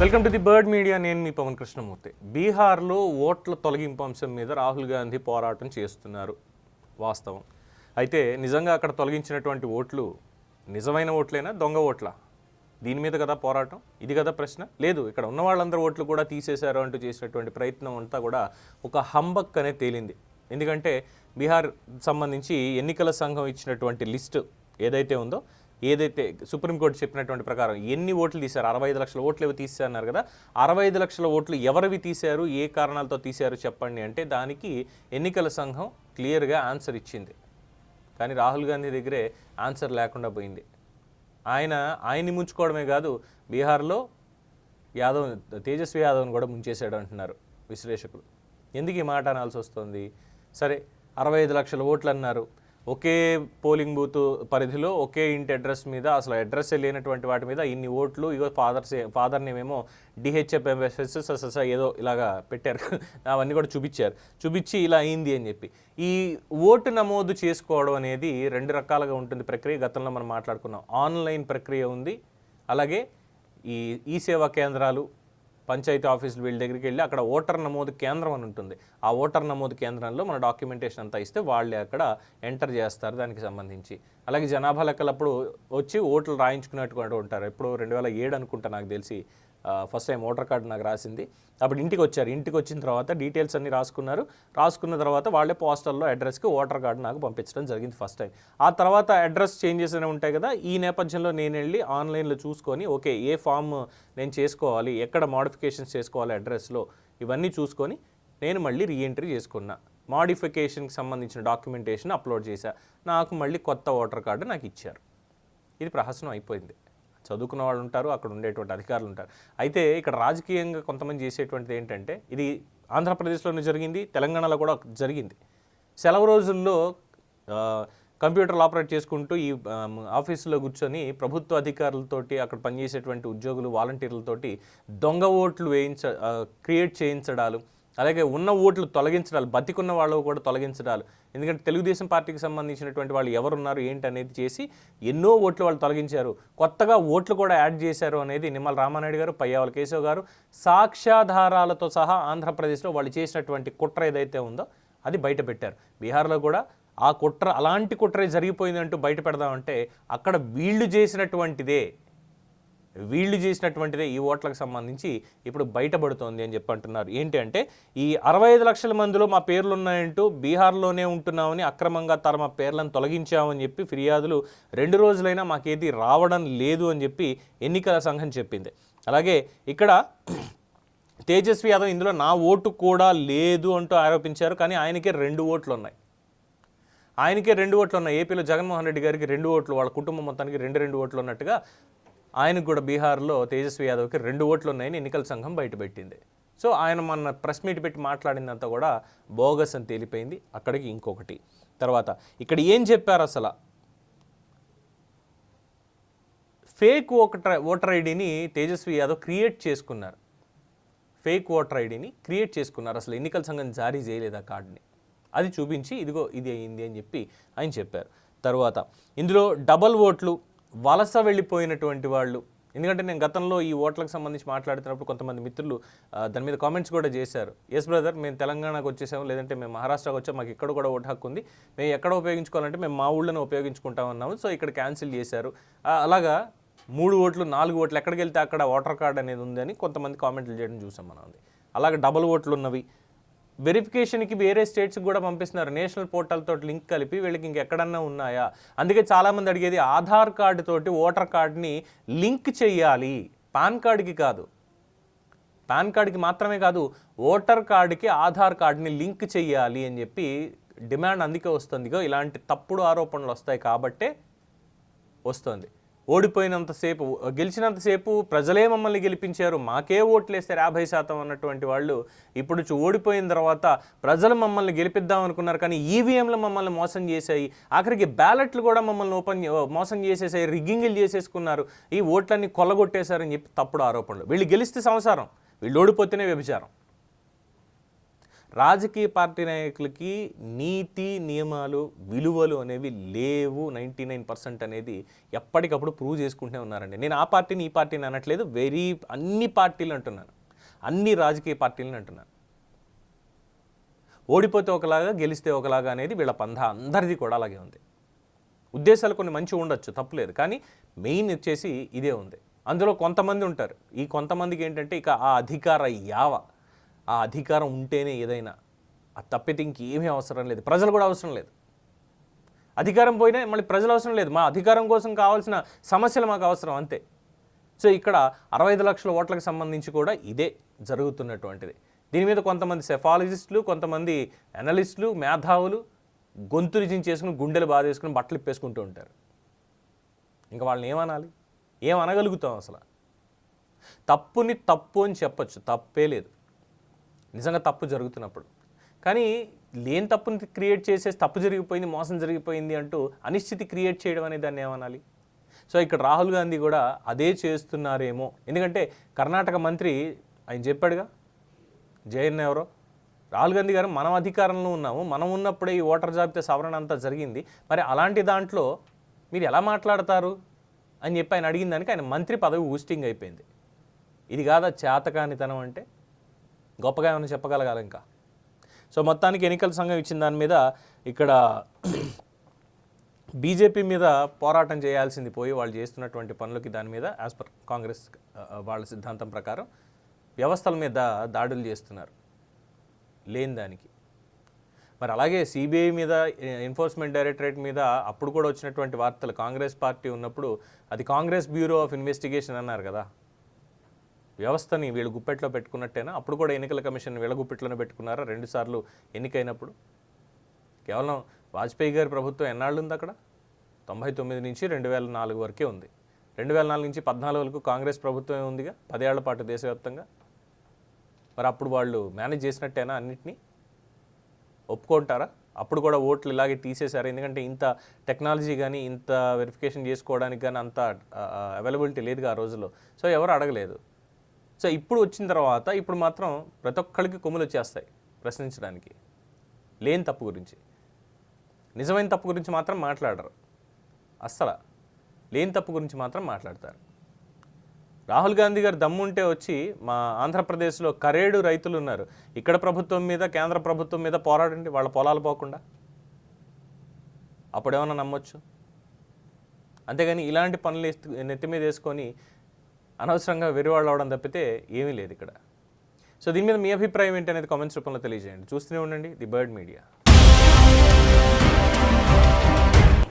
Welcome to the Bird Media. నేను మీ పవన్ కృష్ణమూర్తి. బీహార్లో ఓట్ల తొలగింపు అంశం మీద రాహుల్ గాంధీ పోరాటం చేస్తున్నారు. వాస్తవం. అయితే నిజంగా అక్కడ తొలగించినటువంటి ఓట్లు నిజమైన ఓట్లేనా దొంగ ఓట్ల? దీని మీద కదా పోరాటం? ఇది కదా ప్రశ్న? లేదు ఇక్కడ ఉన్న వాళ్ళందరూ ఓట్లు కూడా తీసేశారు అంటూ చేసినటువంటి ప్రయత్నం అంతా కూడా ఒక హంబక్ అనే తేలింది. ఎందుకంటే బీహార్ సంబంధించి ఎన్నికల సంఘం ఇచ్చినటువంటి లిస్టు ఏదైతే ఉందో ఏదైతే సుప్రీంకోర్టు చెప్పినటువంటి ప్రకారం ఎన్ని ఓట్లు తీశారు? అరవై ఐదు లక్షల ఓట్లు ఏవి తీశారన్నారు కదా. అరవై ఐదు లక్షల ఓట్లు ఎవరివి తీశారు? ఏ కారణాలతో తీశారు చెప్పండి అంటే దానికి ఎన్నికల సంఘం క్లియర్గా ఆన్సర్ ఇచ్చింది. కానీ రాహుల్ గాంధీ దగ్గరే ఆన్సర్ లేకుండా పోయింది. ఆయన ఆయన్ని ముంచుకోవడమే కాదు బీహార్లో యాదవ్ తేజస్వి యాదవ్ని కూడా ముంచేశాడు అంటున్నారు విశ్లేషకులు. ఎందుకు ఈ మాట అనాల్సి వస్తుంది? సరే అరవై ఐదు లక్షల ఓట్లు అన్నారు. ఒకే పోలింగ్ బూత్ పరిధిలో ఒకే ఇంటి అడ్రస్ మీద అసలు అడ్రస్ లేనటువంటి వాటి మీద ఇన్ని ఓట్లు ఇగో ఫాదర్స్ ఫాదర్ నేమేమో డిహెచ్ఎఫ్ ఎంఎస్ఎస్ ఏదో ఇలాగా పెట్టారు. అవన్నీ కూడా చూపించారు. చూపించి ఇలా అయింది అని చెప్పి. ఈ ఓటు నమోదు చేసుకోవడం అనేది రెండు రకాలుగా ఉంటుంది ప్రక్రియ. గతంలో మనం మాట్లాడుకున్నాం. ఆన్లైన్ ప్రక్రియ ఉంది. అలాగే ఈ ఈ సేవా కేంద్రాలు పంచాయతీ ఆఫీసులు వీళ్ళ దగ్గరికి వెళ్ళి అక్కడ ఓటర్ నమోదు కేంద్రం అని ఉంటుంది. ఆ ఓటర్ నమోదు కేంద్రంలో మన డాక్యుమెంటేషన్ అంతా ఇస్తే వాళ్ళే అక్కడ ఎంటర్ చేస్తారు దానికి సంబంధించి. అలాగే జనాభా లెక్కలప్పుడు వచ్చి ఓట్లు రాయించుకున్నట్టు ఉంటారు. ఎప్పుడు రెండు వేల ఏడు అనుకుంటా నాకు తెలిసి ఫస్ట్ టైం ఓటర్ కార్డు నాకు రాసింది. అప్పుడు ఇంటికి వచ్చారు. ఇంటికి వచ్చిన తర్వాత డీటెయిల్స్ అన్ని రాసుకున్నారు. రాసుకున్న తర్వాత వాళ్ళే పోస్టల్లో అడ్రస్కి ఓటర్ కార్డు నాకు పంపించడం జరిగింది ఫస్ట్ టైం. ఆ తర్వాత అడ్రస్ చేంజెస్ అనేవి ఉంటాయి కదా ఈ నేపథ్యంలో నేను వెళ్ళి ఆన్లైన్లో చూసుకొని ఓకే ఏ ఫామ్ నేను చేసుకోవాలి ఎక్కడ మోడిఫికేషన్స్ చేసుకోవాలి అడ్రస్లో ఇవన్నీ చూసుకొని నేను మళ్ళీ రీఎంట్రీ చేసుకున్నా. మాడిఫికేషన్కి సంబంధించిన డాక్యుమెంటేషన్ అప్లోడ్ చేశా. నాకు మళ్ళీ కొత్త ఓటర్ కార్డు నాకు ఇచ్చారు. ఇది ప్రహసనం అయిపోయింది. చదువుకున్న వాళ్ళు ఉంటారు అక్కడ ఉండేటువంటి అధికారులు ఉంటారు. అయితే ఇక్కడ రాజకీయంగా కొంతమంది చేసేటువంటిది ఏంటంటే ఇది ఆంధ్రప్రదేశ్లోనే జరిగింది తెలంగాణలో కూడా జరిగింది. సెలవు రోజుల్లో కంప్యూటర్లు ఆపరేట్ చేసుకుంటూ ఈ ఆఫీసులో కూర్చొని ప్రభుత్వ అధికారులతోటి అక్కడ పనిచేసేటువంటి ఉద్యోగులు వాలంటీర్లతోటి దొంగ ఓట్లు వేయించ క్రియేట్ చేయించడాలు అలాగే ఉన్న ఓట్లు తొలగించడాలు బతికున్న వాళ్ళు కూడా తొలగించడాలు. ఎందుకంటే తెలుగుదేశం పార్టీకి సంబంధించినటువంటి వాళ్ళు ఎవరున్నారు ఏంటి అనేది చేసి ఎన్నో ఓట్లు వాళ్ళు తొలగించారు. కొత్తగా ఓట్లు కూడా యాడ్ చేశారు అనేది నిమ్మల రామానాయుడు గారు పయ్యావల కేశవ్ గారు సాక్ష్యాధారాలతో సహా ఆంధ్రప్రదేశ్లో వాళ్ళు చేసినటువంటి కుట్ర ఏదైతే ఉందో అది బయట పెట్టారు బీహార్లో కూడా ఆ కుట్ర అలాంటి కుట్రే జరిగిపోయిందంటూ బయట పెడదామంటే అక్కడ వీళ్ళు చేసినటువంటిదే వీళ్ళు చేసినటువంటిదే ఈ ఓట్లకు సంబంధించి ఇప్పుడు బయటపడుతోంది అని చెప్పి అంటున్నారు. ఏంటి అంటే ఈ అరవై ఐదు లక్షల మందిలో మా పేర్లు ఉన్నాయంటూ బీహార్లోనే ఉంటున్నామని అక్రమంగా తమ పేర్లను తొలగించామని చెప్పి ఫిర్యాదులు రెండు రోజులైనా మాకేది రావడం లేదు అని చెప్పి ఎన్నికల సంఘం చెప్పింది. అలాగే ఇక్కడ తేజస్వి యాదవ్ ఇందులో నా ఓటు కూడా లేదు అంటూ ఆరోపించారు కానీ ఆయనకే రెండు ఓట్లు ఉన్నాయి. ఆయనకే రెండు ఓట్లు ఉన్నాయి. ఏపీలో జగన్మోహన్ రెడ్డి గారికి రెండు ఓట్లు వాళ్ళ కుటుంబం మొత్తానికి రెండు రెండు ఓట్లు ఉన్నట్టుగా ఆయనకు కూడా బీహార్లో తేజస్వి యాదవ్కి రెండు ఓట్లు ఉన్నాయని ఎన్నికల సంఘం బయటపెట్టింది. సో ఆయన మన ప్రెస్ మీట్ పెట్టి మాట్లాడిందంతా కూడా బోగస్ అని తేలిపోయింది. అక్కడికి ఇంకొకటి. తర్వాత ఇక్కడ ఏం చెప్పారు అసలు? ఫేక్ ఓటర్ ఓటర్ ఐడిని తేజస్వి యాదవ్ క్రియేట్ చేసుకున్నారు. ఫేక్ ఓటర్ ఐడిని క్రియేట్ చేసుకున్నారు. అసలు ఎన్నికల సంఘం జారీ చేయలేదు ఆ కార్డుని? అది చూపించి ఇదిగో ఇది అయింది అని చెప్పి ఆయన చెప్పారు. తర్వాత ఇందులో డబల్ ఓట్లు వలస వెళ్ళిపోయినటువంటి వాళ్ళు. ఎందుకంటే నేను గతంలో ఈ ఓట్లకు సంబంధించి మాట్లాడుతున్నప్పుడు కొంతమంది మిత్రులు దాని మీద కామెంట్స్ కూడా చేశారు. ఎస్ బ్రదర్ మేము తెలంగాణకు వచ్చేసాము లేదంటే మేము మహారాష్ట్రకు వచ్చాము మాకు ఇక్కడ కూడా ఓటు హక్కు ఉంది. మేము ఎక్కడ ఉపయోగించుకోవాలంటే మేము మా ఊళ్ళోనే ఉపయోగించుకుంటామన్నాము సో ఇక్కడ క్యాన్సిల్ చేశారు. అలాగా మూడు ఓట్లు నాలుగు ఓట్లు ఎక్కడికి వెళ్తే అక్కడ ఓటర్ కార్డ్ అనేది ఉందని కొంతమంది కామెంట్లు చేయడం చూసాం మనం. అలాగే డబుల్ ఓట్లు ఉన్నవి. వెరిఫికేషన్కి వేరే స్టేట్స్కి కూడా పంపిస్తున్నారు. నేషనల్ పోర్టల్ తోటి లింక్ కలిపి వీళ్ళకి ఇంకెక్కడన్నా ఉన్నాయా? అందుకే చాలామంది అడిగేది ఆధార్ కార్డు తోటి ఓటర్ కార్డ్ని లింక్ చేయాలి. పాన్ కార్డుకి కాదు. పాన్ కార్డుకి మాత్రమే కాదు ఓటర్ కార్డుకి ఆధార్ కార్డుని లింక్ చేయాలి అని చెప్పి డిమాండ్ అందుకే వస్తుందిగో ఇలాంటి తప్పుడు ఆరోపణలు వస్తాయి కాబట్టే వస్తుంది. ఓడిపోయినంతసేపు గెలిచినంతసేపు ప్రజలే మమ్మల్ని గెలిపించారు. మాకే ఓట్లేస్తారు యాభై శాతం అన్నటువంటి వాళ్ళు ఇప్పుడు చూ- ఓడిపోయిన తర్వాత ప్రజలు మమ్మల్ని గెలిపిద్దాం అనుకున్నారు కానీ ఈవీఎంలు మమ్మల్ని మోసం చేశాయి. ఆఖరికి బ్యాలెట్లు కూడా మమ్మల్ని ఓపెన్ మోసం చేసేసాయి రిగ్గింగ్లు చేసేసుకున్నారు. ఈ ఓట్లన్నీ కొల్లగొట్టేశారని చెప్పి తప్పుడు ఆరోపణలు. వీళ్ళు గెలిస్తే సంసారం వీళ్ళు ఓడిపోతేనే వ్యభిచారం. రాజకీయ పార్టీ నాయకులకి నీతి నియమాలు విలువలు అనేవి లేవు. నైంటీ నైన్ పర్సెంట్ అనేది ఎప్పటికప్పుడు ప్రూవ్ చేసుకుంటూనే ఉన్నారండి. నేను ఆ పార్టీని ఈ పార్టీని అనట్లేదు. వెరీ అన్ని పార్టీలు అంటున్నాను. అన్ని రాజకీయ పార్టీలను అంటున్నాను. ఓడిపోతే ఒకలాగా గెలిస్తే ఒకలాగా అనేది వీళ్ళ పంధ అందరిది కూడా అలాగే ఉంది. ఉద్దేశాలు కొన్ని మంచి ఉండొచ్చు తప్పులేదు. కానీ మెయిన్ వచ్చేసి ఇదే ఉంది. అందులో కొంతమంది ఉంటారు. ఈ కొంతమందికి ఏంటంటే ఇక ఆ అధికార యావ ఆ అధికారం ఉంటేనే ఏదైనా. ఆ తప్పితే ఇంకేమీ అవసరం లేదు. ప్రజలు కూడా అవసరం లేదు. అధికారం పోయినా మళ్ళీ ప్రజలు అవసరం లేదు. మా అధికారం కోసం కావాల్సిన సమస్యలు మాకు అవసరం అంతే. సో ఇక్కడ అరవై ఐదు లక్షల ఓట్లకు సంబంధించి కూడా ఇదే జరుగుతున్నటువంటిది. దీని మీద కొంతమంది సెఫాలజిస్టులు కొంతమంది అనలిస్టులు మేధావులు గొంతు రిజింగ్ చేసుకుని గుండెలు బాధ చేసుకుని బట్టలు ఇప్పేసుకుంటూ ఉంటారు. ఇంకా వాళ్ళని ఏమనాలి? ఏమనగలుగుతాం అసలు? తప్పుని తప్పు అని చెప్పచ్చు. తప్పే లేదు. నిజంగా తప్పు జరుగుతున్నప్పుడు. కానీ లేని తప్పుని క్రియేట్ చేసేసి తప్పు జరిగిపోయింది మోసం జరిగిపోయింది అంటూ అనిశ్చితి క్రియేట్ చేయడం అనేది దాన్ని ఏమనాలి? సో ఇక్కడ రాహుల్ గాంధీ కూడా అదే చేస్తున్నారేమో. ఎందుకంటే కర్ణాటక మంత్రి ఆయన చెప్పాడుగా జయన్ ఎవరో? రాహుల్ గాంధీ గారు మనం అధికారంలో ఉన్నాము మనం ఉన్నప్పుడే ఈ ఓటర్ జాబితా సవరణ అంతా జరిగింది. మరి అలాంటి దాంట్లో మీరు ఎలా మాట్లాడతారు? అని చెప్పి ఆయన అడిగిన దానికి ఆయన మంత్రి పదవి ఊస్టింగ్ అయిపోయింది. ఇది కాదా చేతకానితనం అంటే? గొప్పగా ఏమైనా చెప్పగలగాలి ఇంకా? సో మొత్తానికి ఎన్నికల సంఘం ఇచ్చిన దాని మీద ఇక్కడ బీజేపీ మీద పోరాటం చేయాల్సింది పోయి వాళ్ళు చేస్తున్నటువంటి పనులకి దాని మీద యాజ్ పర్ కాంగ్రెస్ వాళ్ళ సిద్ధాంతం ప్రకారం వ్యవస్థల మీద దాడులు చేస్తున్నారు. లేని దానికి. మరి అలాగే సిబిఐ మీద ఎన్ఫోర్స్మెంట్ డైరెక్టరేట్ మీద అప్పుడు కూడా వచ్చినటువంటి వార్తలు కాంగ్రెస్ పార్టీ ఉన్నప్పుడు అది కాంగ్రెస్ బ్యూరో ఆఫ్ ఇన్వెస్టిగేషన్ అన్నారు కదా. వ్యవస్థని వీళ్ళు గుప్పెట్లో పెట్టుకున్నట్టేనా? అప్పుడు కూడా ఎన్నికల కమిషన్ వీళ్ళ గుప్పెట్లోనే పెట్టుకున్నారా? రెండుసార్లు ఎన్నికైనప్పుడు? కేవలం వాజ్పేయి గారి ప్రభుత్వం ఎన్నాళ్ళు ఉంది అక్కడ? తొంభై తొమ్మిది నుంచి రెండు వేల నాలుగు వరకే ఉంది. రెండు వేల నాలుగు నుంచి పద్నాలుగు వరకు కాంగ్రెస్ ప్రభుత్వమే ఉందిగా? పదేళ్ళ పాటు దేశవ్యాప్తంగా? మరి అప్పుడు వాళ్ళు మేనేజ్ చేసినట్టేనా అన్నిటినీ? ఒప్పుకుంటారా? అప్పుడు కూడా ఓట్లు ఇలాగే తీసేశారు. ఎందుకంటే ఇంత టెక్నాలజీ కానీ ఇంత వెరిఫికేషన్ చేసుకోవడానికి కానీ అంత అవైలబిలిటీ లేదుగా ఆ రోజుల్లో. సో ఎవరు అడగలేదు. సో ఇప్పుడు వచ్చిన తర్వాత ఇప్పుడు మాత్రం ప్రతి ఒక్కరికి కొమ్ములు వచ్చేస్తాయి ప్రశ్నించడానికి. లేని తప్పు గురించి. నిజమైన తప్పు గురించి మాత్రం మాట్లాడరు. అస్సలు. లేని తప్పు గురించి మాత్రం మాట్లాడతారు. రాహుల్ గాంధీ గారు దమ్ముంటే వచ్చి మా ఆంధ్రప్రదేశ్లో కరేడు రైతులు ఉన్నారు. ఇక్కడ ప్రభుత్వం మీద కేంద్ర ప్రభుత్వం మీద పోరాడండి వాళ్ళ పొలాలు పోకుండా. అప్పుడేమన్నా నమ్మొచ్చు? అంతేగాని ఇలాంటి పనులు నెత్తి మీద వేసుకొని అనవసరంగా వెరివాళ్ళు అవడం తప్పితే ఏమీ లేదు ఇక్కడ. సో దీని మీద మీ అభిప్రాయం ఏంటి అనేది కామెంట్స్ రూపంలో తెలియజేయండి. చూస్తూనే ఉండండి ది బర్డ్ మీడియా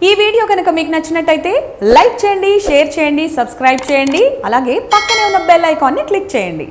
ఈ వీడియో కనుక మీకు నచ్చినట్టయితే లైక్ చేయండి షేర్ చేయండి సబ్స్క్రైబ్ చేయండి. అలాగే పక్కనే ఉన్న బెల్ ఐకాన్ని క్లిక్ చేయండి.